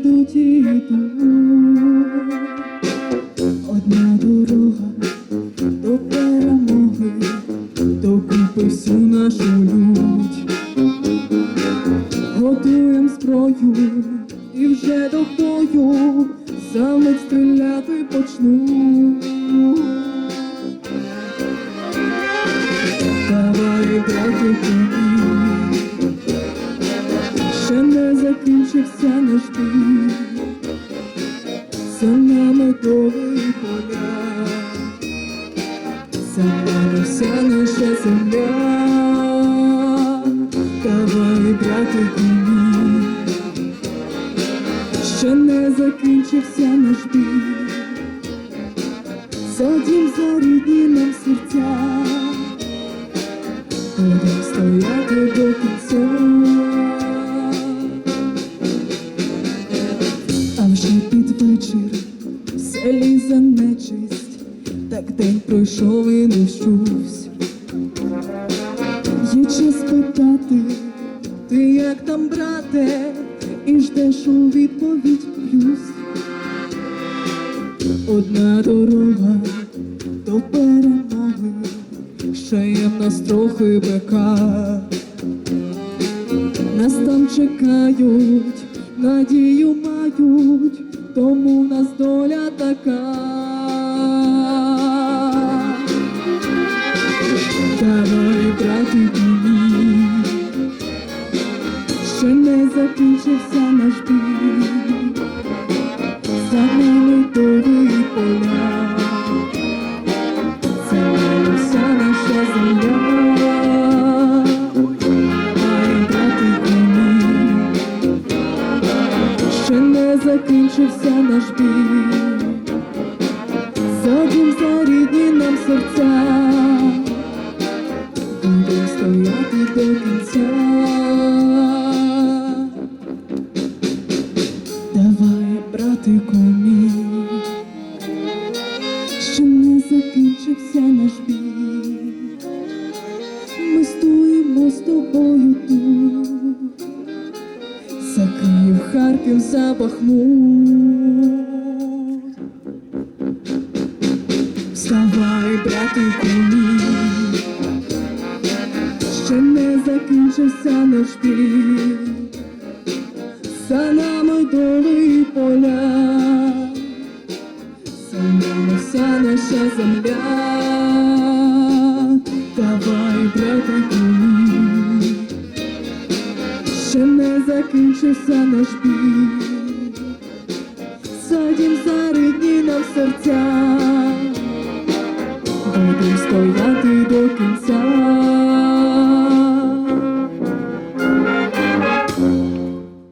йдуть і йдуть. Одна дорога до перемоги, до купи всю нашу лють. Готуєм зброю і вже до бою саме стріляти почну. Давай, брати, бій, за нами довгі поля, нами вся наша земля. Давай, брати, тобі, ще не закінчився наш бій, за дім, за рідні нам серця. Будем стояти до кінця. Вже під вечір в селі за нечисть, так день пройшов і не щусь. Є час питати, ти як там, брате, і ждеш у відповідь плюс. Одна дорога до перемоги, ще є в нас трохи бека. Нас там чекають, надію мають, тому в нас доля така. Давай, брати мій, ще не закінчився наш бій, за нами і поля, закінчився наш бій, за дім, за рідні нам серця. Будем стояти до кінця. Давай, братику мій, ще не закінчився наш бій. Ми стоїмо з тобою тут, Харків, за Бахмут. Вставай, братику мій, ще не закінчився наш бій, за нами доли поля, за нами вся наша земля. Давай, братику закінчився наш біль, садім зарідні нам серця, будемо стояти до кінця.